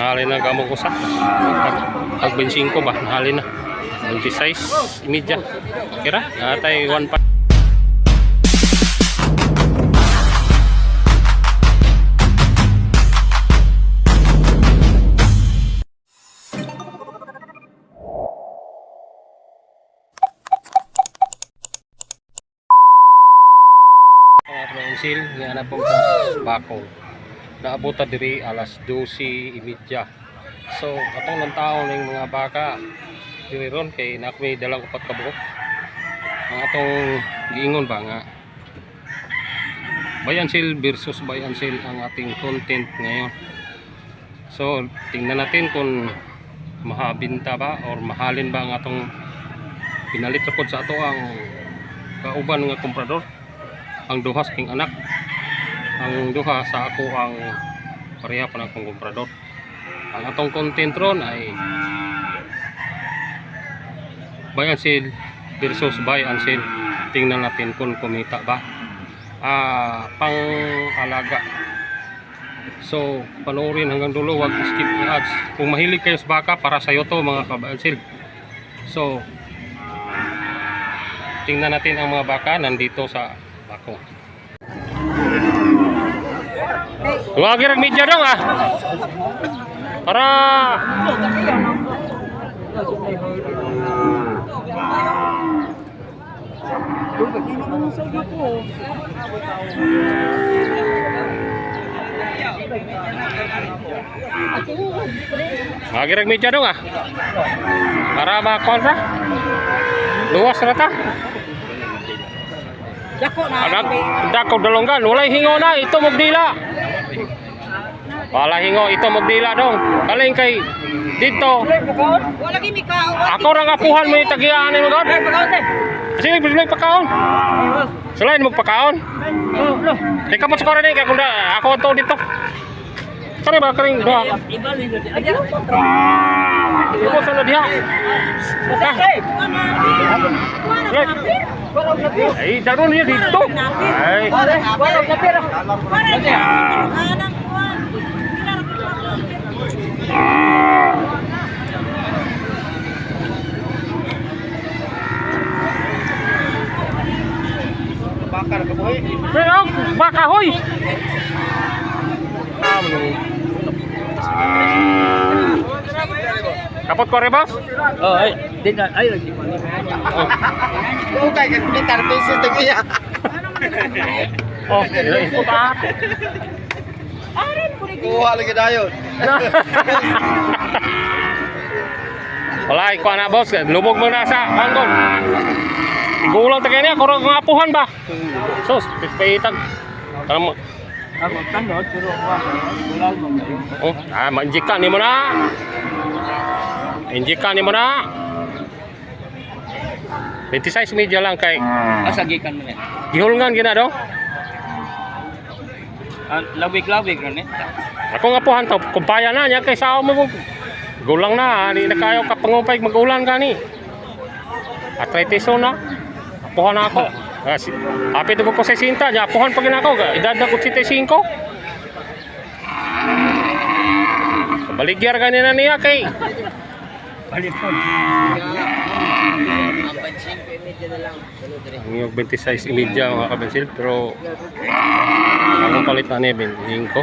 Nahali na gamong ko sa. Pag 25 ba, nahali na. 26, imidya. Kira, atay 1 pa. Pransil, nga na po sa Bakong. Naabuta diri alas 12.30. So, atong ng tao ng mga baka diri ron kay nakmi dalang upat ka buok. Ang atong giingon ba nga Bayansil versus Bayansil ang ating content ngayon. So, tingnan natin kung mahabinta ba or mahalin ba ang atong pinalit sa ato ang kauban nga komprador ang duha sa king anak ang duha sa ako ang pareha pa ng akong komprador. Ang atong content ron ay buy and sell versus buy and sell. Tingnan natin kung kumita ba. Ah pang alaga. So panoorin hanggang dulo wag skip yung ads. Kung mahilig kayo sa baka para sa iyo to mga sell. So tingnan natin ang mga baka nandito sa bako Huwag yung media dong ah. Para Huwag yung media dong ah. Para makon ra. Luwas ra ta. Dako na. Anak, dako dalonggan, walay hingo na, ito magdila. Wala hingo, ito magdila dong. Kaling kay dito. Wala gi mi kao. Ako ra nga apuhan mo yung tagiaan mo god. Sige, bismillah pagkaon. Selain magpakaon. Di ka mo sa kore kay kunda ako to dito. Kare ba ni Aja. Iko sa na diha. Ay, daron niya dito. Ay, Wala na pera. pero baka hoy. Kapot ko re boss? Oh, ay, di na, ay, lagi mo. Okay, kasi pesos na kaya. Oh, ito ta. Kuha lagi dayon. Wala, ikaw na boss. Lubog mo na sa hanggon. Igulang tagay niya, kurang ng apuhan ba? Sus, pitpitag. Kamu, Ako tanod, pero wala mo kayo. oh, ah, manjikan ni mo na. Injikan ni mo na. 26 media lang kay Asagikan mo na. gihulngan gina do. Ah, Lawig-lawig na ni. Ako nga puhan to, kumpaya na niya kay sao mo mo. Gulang na, di na kayo kapangupay magulan ka ni. Atletiso na. Apuhan na ako. Ah, si, to ko sa sinta, niya apuhan pa ginako. Edad na ko 75. Baligyan ganina niya kay. Palipod. Ang yung 26 imidya mga kabensil, pero anong palit na niya, binhing ko.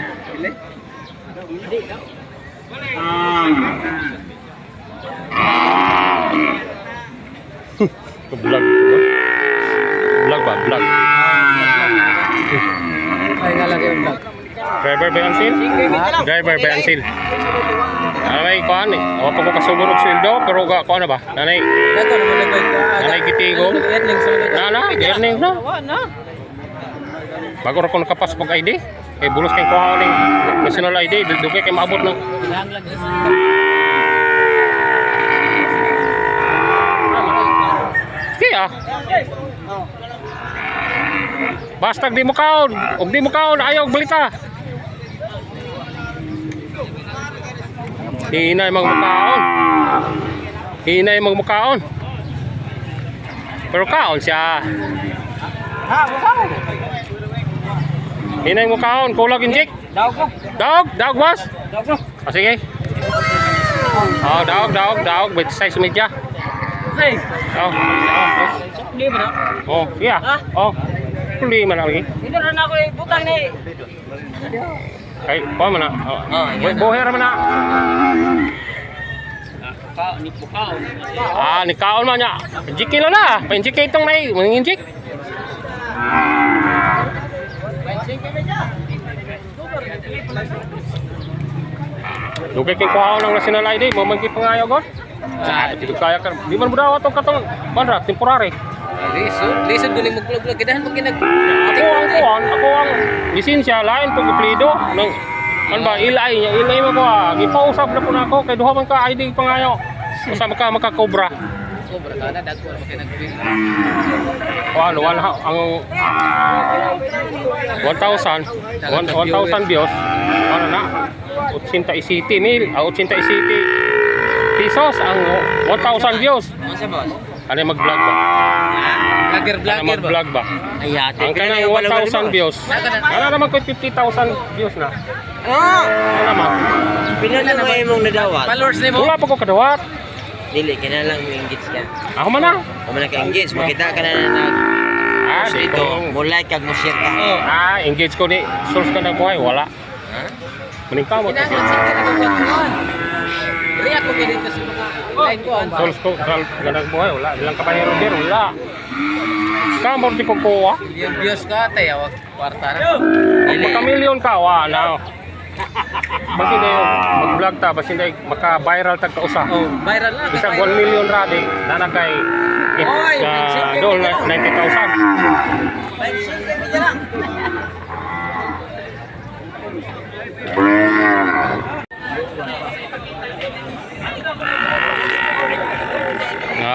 Vlog ko. Vlog ba? Vlog. Ay, nga lang yung vlog. Driver ba ang sil? Driver ba ang sil? Nanay, kuhan eh. Ako pa ko kasugod og sweldo, pero ga, kuhan na ba? Nanay, nanay kitigo. Erling sa mga. Nana, earning na. na. Bago ra ko nakapas pag ID. Kay bulos kay kuha ning national ID, dugay kay maabot ng Lang lang isa. Kaya. Basta di mo kaon, ug di mo kaon ayaw og balita. Hinay mag mukaon. Hinay mag mukaon. Pero kaon siya. Ha, wow. Hinay mo kaon, kulag injik. Daw ko. Dog, dog boss. Daw ko. Ah, sige. Oh, daog, daog, daog. 26 media. Say, Oh, oh, iya. Oh, puli man lagi. Ito na ako eh, butang ni. Kay, pa man na. Oh, Oh, yan na. Buher man na. Ni pukaw. Ah, ni kaon man niya. Jiki lang na. Pa-injiki itong nai. Manginjik. Dugay kay kuhaon ang national ID, mo man pangayo gon. Sa dito kaya ka. Di man mudaw atong katong bandra temporary. Lisod, lisod ko ni magblog-blog. Kidahan mo kinag... Ako ang kuhan, ako ang lisensya lain pag plido nang man ba ilay niya ilay mo ko ah. Gipausap na po na ako kay duha man ka ID pangayo. Usa ka makakobra. Sobra ka na, dagko na. O ano, wala ang 1,000, 1,000 views, ano na, 80 city mil, ah, 80 city pesos ang 1,000 views. Ano siya, boss? Ano mag-vlog ba? Vlogger, vlogger ba? mag-vlog ba? Ay, ate. Ang kanang 1,000 views. Ano naman ko 50,000 views na? Ah! Ano naman? Pinala mo imong nadawat. Followers ni mo? Wala pa ko kadawat. Dili kina lang mo engage ka. Ako man na. Kung man ka engage, makita ka na na nag Ah, dito. Mo like kag mo share ka. Oh. Ah, engage ko ni source ka na buhay. Wala. Ha? Maning ka mo. Kinahanglan sa kinag-win. React ko ganito sa line ko. na buhay. Wala. Bilang kapahero din. Wala. Kamor di ko kuha. Yung views ka, tayo, wag kwarta na. Pagka million ka, wala. Basi na yung mag-vlog ta, basi na maka-viral tag kausa. Oh, viral na. Bisag 1 million radi, na na kay Oy, uh, doon sige. na 90,000.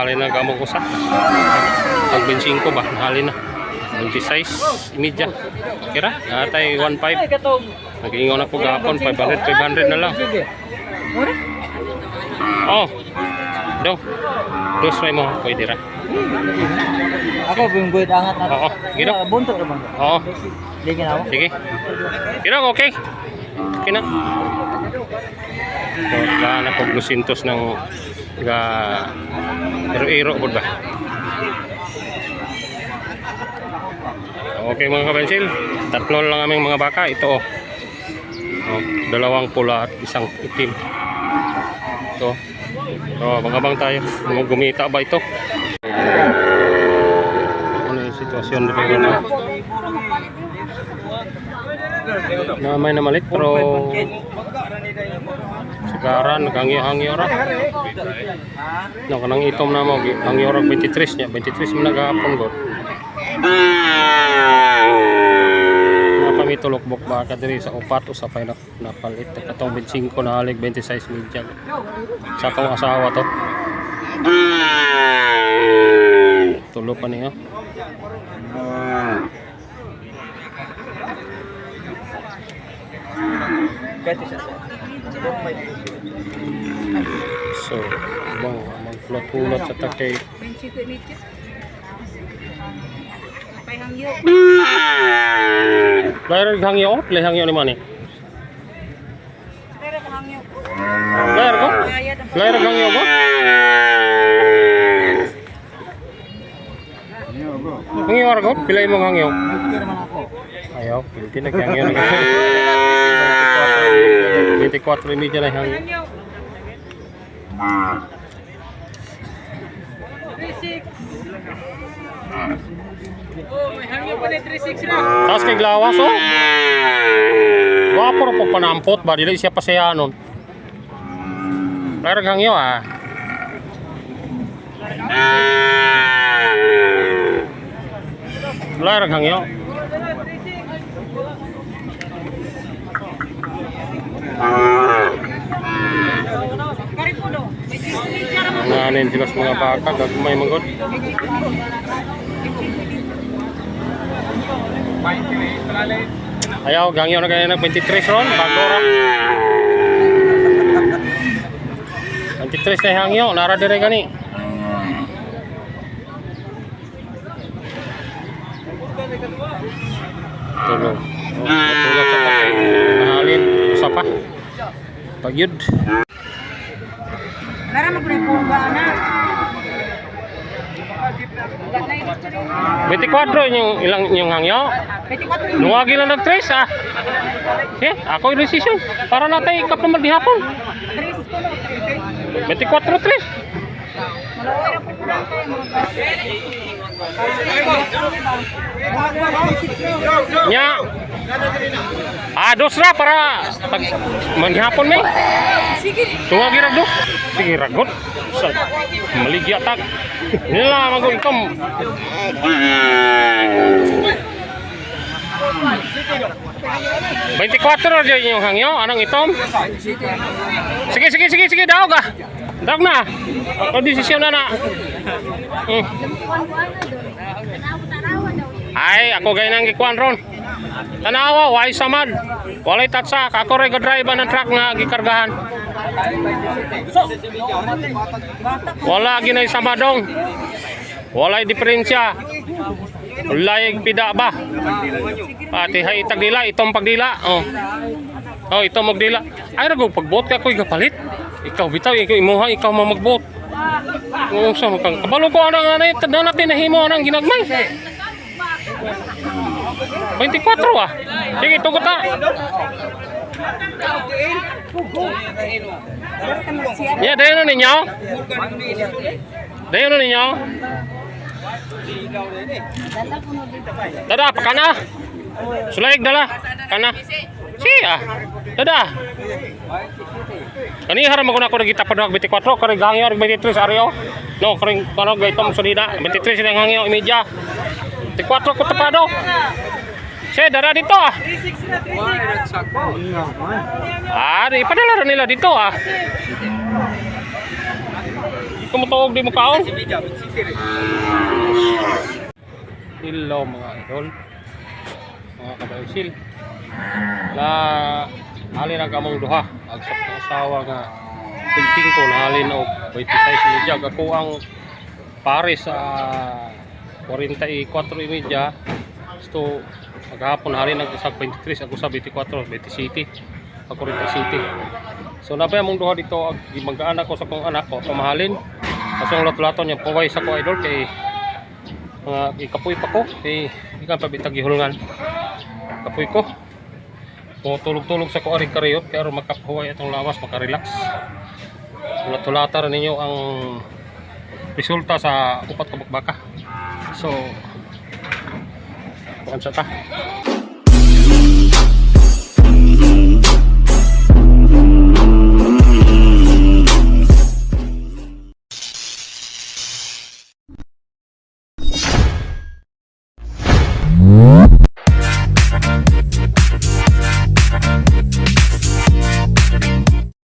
Nahali na gamong ko sa. Pag 25 ba, nahali na. 26, imidya. Kira, atay 1.5. katong. Nag-iingaw na ko gahapon, 500, 500 na lang. Oh, do. Dos try mo, pwede ra. Ako, yung buwit angat na. Oo, gino. Buntot naman. Oo, ka na sige. Kira, okay. Okay na. So, gana po lusintos ng ga iro-iro po ba? Okay mga kabensil, tatlo lang aming mga baka. Ito oh. oh dalawang pula at isang itim. Ito. So, abang-abang tayo. Gumita ba ito? Ano yung sitwasyon dito na? Na may namalit pero Sagaran, nagangyo-hangyo ra. No, kanang itom na mo, hangyo ra 23 niya, 23 man nagahapon god. Napamitulok bok ba ka diri sa upat o sa pay na napalit katong 25 na halig 26 media. Sa tong asawa to. Tulo pa niya. So, bang magpulot-pulot sa takay. Layar hangyo, lay hangyo ni mani. Layar ko? Layar hangyo ko? Hangyo ko? Pilay mo hangyo? Ayaw, pilti na hangyo. 24 media na hangyo. May hangyo pa ni 36 na. Tapos kay Glawas, oh. Gwapo rin po panampot ba? Dili siya pasayanon. Layar hangyo ah. Layar hangyo. Nganin sila sa mga baka, gagmay magod. Ayaw, gangyo na kayo ng 23 ron, bago ra. 23 na hangyo, nara dire gani. Tulog. Oh, tulog sa tayo. Nahalin, usa pa. Pagyud. Para magrepuga na. 24 yung ilang yung hangyo. 24 Luwagi lang ng 3 ah. Okay, ako yung decision. Para natin ikap naman di hapon. 24 3. Malaway na po po lang kayo. Nya. Ah, dos ra para pag manghapon may. Sige. Tuwagi ra dos. Sige ragot. Sa maligya tag. Nila mago ikom. Baiti kuatro dyan yung hangyo, anong itom? Sige, sige, sige, sige, daog ah. Daog na. Ako desisyon na na. Hmm. Ay, ako gay nang gikuan ron. Tanawa, why samad? Walay tatsa, ako rin drive ng truck nga gikargahan. Wala ginay samadong. Walay diferensya. Walay pida ba? Pati hay tagdila, itong pagdila. Oh. Oh, ito magdila. Ay rago pagbot ka ko'y gapalit. Ikaw bitaw, ikaw imuha, ikaw mo magbot. Kung sa kang kabalo ko ano nga na tanda natin nahimo nang ginagmay. 24 ah. Sige, tugot na. Ya, dayon na ninyo. Dayon na ninyo. Dada, pa kana. Sulaig dala. Kana. Si ah. Dada. Kani haram ako na ako nagita pa 24 kare gangyo 23 aryo. No, kare kano gaitom sunida 23 silang hangyo imedya. 24 ko tapado. Saya dara dito ah. Ah, di padala nila dito ah. Kumutuog di mo kaon. Hello mga idol. Mga kabaysil. La halin ang kamong duha. Agsak ng asawa nga tingting ko na halin og 26 media ako ang pare sa 44 media. Gusto maghapon halin ang usag 23 ako sa 24 20 City. Ako rin City. So nabay mong duha dito ag gimagaan ako sa kong anak ko pamahalin. Kasi ang lato-lato niya paway sa ko idol kay mga ikapoy pa ko kay ikan pa bitag gihulngan. Kapoy ko. Tulog-tulog sa ko ari kariyot kay aron makapahuway atong lawas makarelax. Lato-lata rin ninyo ang resulta sa upat ka. So, kuan sa ta.